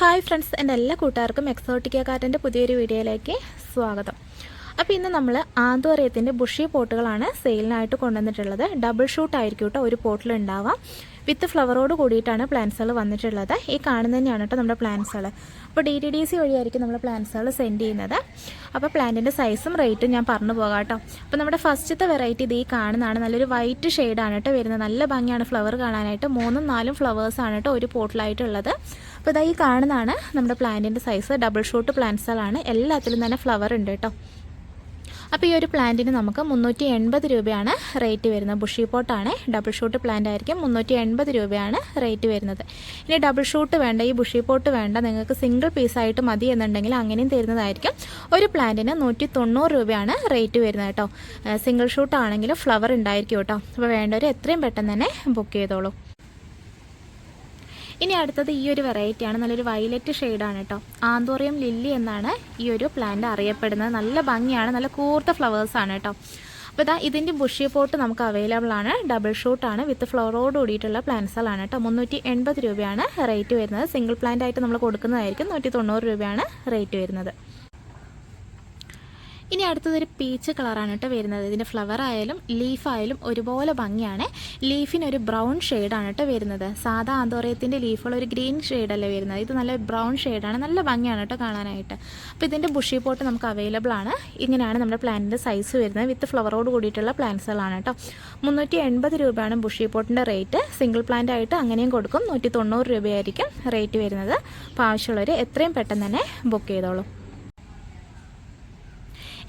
Hi friends എന്റെ എല്ലാ കൂട്ടുകാർക്കും എക്സോട്ടിക്ക കാറ്റന്റെ പുതിയൊരു വീഡിയോയിലേക്ക് സ്വാഗതം. അപ്പോൾ ഇന്ന് നമ്മൾ ആന്തോറിയത്തിന്റെ ബുഷി പോട്ടുകളാണ് സെയിലിനായിട്ട് കൊണ്ടുവന്നിട്ടുള്ളത്. ഡബിൾ ഷൂട്ട് ആയിരിക്കും കേട്ടോ ഒരു പോട്ടിൽ ഉണ്ടാവാം വിത്ത് ഫ്ലവറോട് കൂടിയിട്ടാണ് പ്ലാന്റ്സുകൾ വന്നിട്ടുള്ളത്. ഈ കാണുന്ന തന്നെയാണ് കേട്ടോ നമ്മുടെ പ്ലാന്റ്സുകൾ. അപ്പോൾ ഡി ടി ഡി സി വഴിയായിരിക്കും നമ്മൾ പ്ലാന്റ്സുകൾ സെൻഡ് ചെയ്യുന്നത്. അപ്പോൾ പ്ലാന്റിന്റെ സൈസും റേറ്റും ഞാൻ പറഞ്ഞു പോകാം കേട്ടോ. അപ്പോൾ നമ്മുടെ ഫസ്റ്റത്തെ വെറൈറ്റി ഇത് ഈ കാണുന്നതാണ്. നല്ലൊരു വൈറ്റ് ഷെയ്ഡാണ് കേട്ടോ വരുന്നത്. നല്ല ഭംഗിയാണ് ഫ്ലവർ കാണാനായിട്ട്. മൂന്നും നാലും ഫ്ലവേഴ്സാണ് കേട്ടോ ഒരു പോട്ടിലായിട്ടുള്ളത്. അപ്പോൾ ഇതായി കാണുന്നതാണ് നമ്മുടെ പ്ലാന്റിന്റെ സൈസ്. Double shoot പ്ലാന്റ്സുകളാണ്. എല്ലാത്തിലും തന്നെ ഫ്ലവർ ഉണ്ട് കേട്ടോ. അപ്പോൾ ഈ ഒരു പ്ലാന്റിന് നമുക്ക് മുന്നൂറ്റി എൺപത് രൂപയാണ് റേറ്റ് വരുന്നത്. ബുഷി പോട്ടാണ്. ഡബിൾ ഷൂട്ട് പ്ലാന്റ് ആയിരിക്കും മുന്നൂറ്റി എൺപത് രൂപയാണ് റേറ്റ് വരുന്നത്. ഇനി ഡബിൾ ഷൂട്ട് വേണ്ട ഈ ബുഷി പോട്ട് വേണ്ട നിങ്ങൾക്ക് സിംഗിൾ പീസായിട്ട് മതി എന്നുണ്ടെങ്കിൽ അങ്ങനെയും തരുന്നതായിരിക്കും. ഒരു പ്ലാന്റിന് നൂറ്റി തൊണ്ണൂറ് രൂപയാണ് റേറ്റ് വരുന്നത് കേട്ടോ. സിംഗിൾ ഷൂട്ട് ആണെങ്കിലും ഫ്ലവർ ഉണ്ടായിരിക്കും കേട്ടോ. അപ്പോൾ വേണ്ടവർ എത്രയും പെട്ടെന്ന് തന്നെ ബുക്ക് ചെയ്തോളൂ. ഇനി അടുത്തത് ഈ ഒരു വെറൈറ്റിയാണ് നല്ലൊരു വയലറ്റ് ഷെയ്ഡാണ് കേട്ടോ ആന്തോറിയം ലില്ലി എന്നാണ് ഈ ഒരു പ്ലാന്റ് അറിയപ്പെടുന്നത്. നല്ല ഭംഗിയാണ്. നല്ല കൂർത്ത ഫ്ലവേഴ്സ് ആണ് കേട്ടോ അപ്പോൾ ഇതാ ഇതിന്റെ ബുഷി പോട്ട് നമുക്ക് അവൈലബിൾ ആണ്. ഡബിൾ ഷൂട്ടാണ് വിത്ത് ഫ്ലോറോട് കൂടിയിട്ടുള്ള പ്ലാന്റ്സുകളാണ് കേട്ടോ മുന്നൂറ്റി എൺപത് രൂപയാണ് റേറ്റ് വരുന്നത്. സിംഗിൾ പ്ലാന്റ് ആയിട്ട് നമ്മൾ കൊടുക്കുന്നതായിരിക്കും നൂറ്റി തൊണ്ണൂറ് രൂപയാണ് റേറ്റ് വരുന്നത്. ഇനി അടുത്തതൊരു പീച്ച് കളറാണ് കേട്ടോ വരുന്നത്. ഇതിന്റെ ഫ്ലവർ ആയാലും ലീഫ് ആയാലും ഒരുപോലെ ഭംഗിയാണ്. ലീഫിന് ഒരു ബ്രൗൺ ഷെയ്ഡാണ് കേട്ടോ വരുന്നത്. സാധാ ആന്തോറയത്തിന്റെ ലീഫുകൾ ഒരു ഗ്രീൻ ഷെയ്ഡല്ലേ വരുന്നത്. ഇത് നല്ല ബ്രൗൺ ഷെയ്ഡാണ് നല്ല ഭംഗിയാണ് കേട്ടോ കാണാനായിട്ട്. അപ്പോൾ ഇതിന്റെ ബുഷി പോട്ട് നമുക്ക് അവൈലബിൾ ആണ്. ഇങ്ങനെയാണ് നമ്മുടെ പ്ലാന്റിന്റെ സൈസ് വരുന്നത്. വിത്ത് ഫ്ലവറോട് കൂടിയിട്ടുള്ള പ്ലാന്റ്സുകളാണ് കേട്ടോ മുന്നൂറ്റി എൺപത് രൂപയാണ് ബുഷി പോട്ടിന്റെ റേറ്റ് സിംഗിൾ പ്ലാന്റ് ആയിട്ട് അങ്ങനെയും കൊടുക്കും. നൂറ്റി തൊണ്ണൂറ് രൂപയായിരിക്കും റേറ്റ് വരുന്നത്. അപ്പോൾ ആവശ്യമുള്ളവർ എത്രയും പെട്ടെന്ന് തന്നെ ബുക്ക് ചെയ്തോളൂ.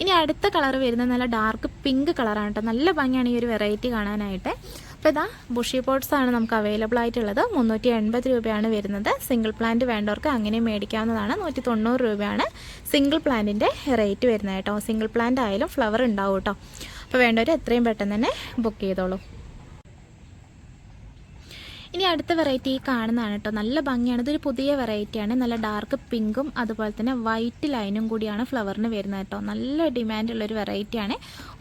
ഇനി അടുത്ത കളർ വരുന്നത് നല്ല ഡാർക്ക് പിങ്ക് കളറാണ് കേട്ടോ നല്ല ഭംഗിയാണ് ഈ ഒരു വെറൈറ്റി കാണാനായിട്ട്. അപ്പോൾ ഇതാ ബുഷി പോട്ട്സ് ആണ് നമുക്ക് അവൈലബിൾ ആയിട്ടുള്ളത്. മുന്നൂറ്റി എൺപത് രൂപയാണ് വരുന്നത്. സിംഗിൾ പ്ലാന്റ് വേണ്ടവർക്ക് അങ്ങനെ മേടിക്കാവുന്നതാണ്. നൂറ്റി തൊണ്ണൂറ് രൂപയാണ് സിംഗിൾ പ്ലാന്റിന്റെ റേറ്റ് വരുന്നത് കേട്ടോ സിംഗിൾ പ്ലാന്റ് ആയാലും ഫ്ലവർ ഉണ്ടാവും കേട്ടോ അപ്പോൾ വേണ്ടവർ എത്രയും പെട്ടെന്ന് തന്നെ ബുക്ക് ചെയ്തോളൂ. ഇനി അടുത്ത വെറൈറ്റി കാണുന്നതാണ് കേട്ടോ നല്ല ഭംഗിയാണ്. ഇതൊരു പുതിയ വെറൈറ്റിയാണ് നല്ല ഡാർക്ക് പിങ്കും അതുപോലെ തന്നെ വൈറ്റ് ലൈനും കൂടിയാണ് ഫ്ലവറിന് വരുന്നത് കേട്ടോ നല്ല ഡിമാൻഡുള്ള ഒരു വെറൈറ്റിയാണ്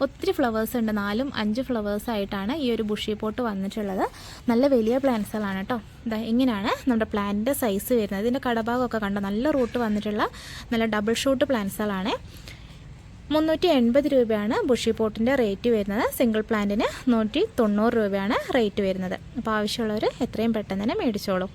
ഒത്തിരി ഫ്ലവേഴ്സ് ഉണ്ട്. നാലും അഞ്ച് ഫ്ലവേഴ്സ് ആയിട്ടാണ് ഈ ഒരു ബുഷി പോട്ട് വന്നിട്ടുള്ളത്. നല്ല വലിയ പ്ലാന്റ്സുകളാണ് കേട്ടോ ഇതാ ഇങ്ങനെയാണ് നമ്മുടെ പ്ലാന്റിന്റെ സൈസ് വരുന്നത്. ഇതിന്റെ കടഭാഗമൊക്കെ കണ്ടോ? നല്ല റൂട്ട് വന്നിട്ടുള്ള നല്ല ഡബിൾ ഷൂട്ട് പ്ലാന്റ്സുകളാണ് മുന്നൂറ്റി എൺപത് രൂപയാണ് ബുഷി പോട്ടിന്റെ റേറ്റ് വരുന്നത്. സിംഗിൾ പ്ലാന്റിന് നൂറ്റി തൊണ്ണൂറ് രൂപയാണ് റേറ്റ് വരുന്നത്. അപ്പോൾ ആവശ്യമുള്ളവർ എത്രയും പെട്ടെന്ന് തന്നെ മേടിച്ചോളൂ.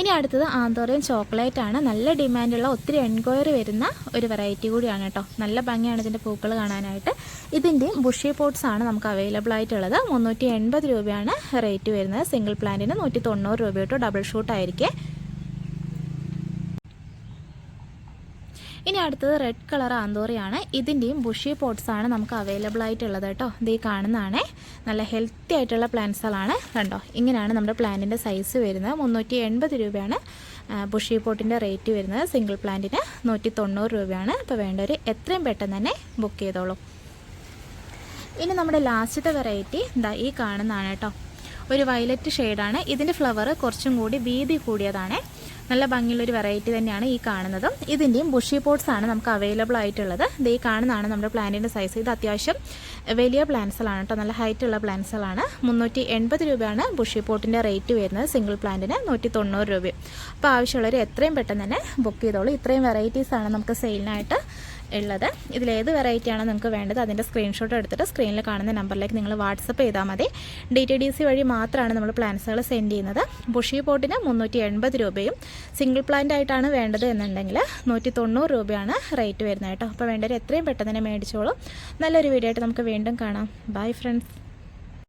ഇനി അടുത്തത് ആന്തോറിയം ചോക്ലേറ്റ് ആണ്. നല്ല ഡിമാൻഡുള്ള ഒത്തിരി എൻക്വയറി വരുന്ന ഒരു വെറൈറ്റി കൂടിയാണ് കേട്ടോ. നല്ല ഭംഗിയാണ് ഇതിന്റെ പൂക്കൾ കാണാനായിട്ട്. ഇതിന്റെയും ബുഷി പോട്ട്സ് ആണ് നമുക്ക് അവൈലബിൾ ആയിട്ടുള്ളത്. മുന്നൂറ്റി എൺപത് രൂപയാണ് റേറ്റ് വരുന്നത്. സിംഗിൾ പ്ലാന്റിന് നൂറ്റി തൊണ്ണൂറ് രൂപ ഡബിൾ ഷൂട്ട് ആയിരിക്കും. ഇനി അടുത്തത് റെഡ് കളർ ആന്തോറിയാണ്. ഇതിന്റെയും ബുഷി ആണ് നമുക്ക് അവൈലബിൾ ആയിട്ടുള്ളത് കേട്ടോ. ഇത് ഈ കാണുന്നതാണേ. നല്ല ഹെൽത്തി ആയിട്ടുള്ള പ്ലാന്റ്സുകളാണ് കണ്ടോ? ഇങ്ങനെയാണ് നമ്മുടെ പ്ലാന്റിന്റെ സൈസ് വരുന്നത്. മുന്നൂറ്റി എൺപത് രൂപയാണ് ബുഷി പോട്ടിന്റെ റേറ്റ് വരുന്നത്. സിംഗിൾ പ്ലാന്റിന് നൂറ്റി തൊണ്ണൂറ് രൂപയാണ്. അപ്പോൾ വേണ്ടവർ എത്രയും പെട്ടെന്ന് തന്നെ ബുക്ക് ചെയ്തോളൂ. ഇനി നമ്മുടെ ലാസ്റ്റത്തെ വെറൈറ്റി എന്താ ഈ കാണുന്നതാണ് കേട്ടോ. ഒരു വയലറ്റ് ഷെയ്ഡാണ് ഇതിന്റെ ഫ്ലവർ കുറച്ചും കൂടി വീതി കൂടിയതാണ്. നല്ല ഭംഗിയുള്ളൊരു വെറൈറ്റി തന്നെയാണ് ഈ കാണുന്നതും. ഇതിന്റെയും ബുഷി പോട്ട്സ് ആണ് നമുക്ക് അവൈലബിൾ ആയിട്ടുള്ളത്. ഇത് ഈ കാണുന്നതാണ് നമ്മുടെ പ്ലാന്റിന്റെ സൈസ് ഇത് അത്യാവശ്യം വലിയ പ്ലാന്റ്സുകളാണ് കേട്ടോ. നല്ല ഹൈറ്റ് ഉള്ള പ്ലാന്റ്സുകളാണ് മുന്നൂറ്റി എൺപത് രൂപയാണ് ബുഷി പോട്ടിന്റെ റേറ്റ് വരുന്നത് സിംഗിൾ പ്ലാന്റിന് നൂറ്റി തൊണ്ണൂറ് രൂപയും അപ്പോൾ ആവശ്യമുള്ളവർ എത്രയും പെട്ടെന്ന് തന്നെ ബുക്ക് ചെയ്തോളൂ. ഇത്രയും വെറൈറ്റീസാണ് നമുക്ക് സെയിലിനായിട്ട് ഉള്ളത്. ഇതിലേത് വെറൈറ്റിയാണ് നിങ്ങൾക്ക് വേണ്ടത് അതിന്റെ സ്ക്രീൻഷോട്ട് എടുത്തിട്ട് സ്ക്രീനിൽ കാണുന്ന നമ്പറിലേക്ക് നിങ്ങൾ വാട്സപ്പ് ചെയ്താൽ മതി. ഡി ടി ഡി സി വഴി മാത്രമാണ് നമ്മൾ പ്ലാൻസുകൾ സെൻഡ് ചെയ്യുന്നത്. ബുഷി പോട്ടിന് മുന്നൂറ്റി എൺപത് രൂപയും സിംഗിൾ പ്ലാന്റ് ആയിട്ടാണ് വേണ്ടത് എന്നുണ്ടെങ്കിൽ നൂറ്റി തൊണ്ണൂറ് രൂപയാണ് റേറ്റ് വരുന്നത് കേട്ടോ. അപ്പോൾ വേണ്ടവർ എത്രയും പെട്ടെന്ന് തന്നെ മേടിച്ചോളൂ. നല്ലൊരു വീഡിയോ ആയിട്ട് നമുക്ക് വീണ്ടും കാണാം. Bye friends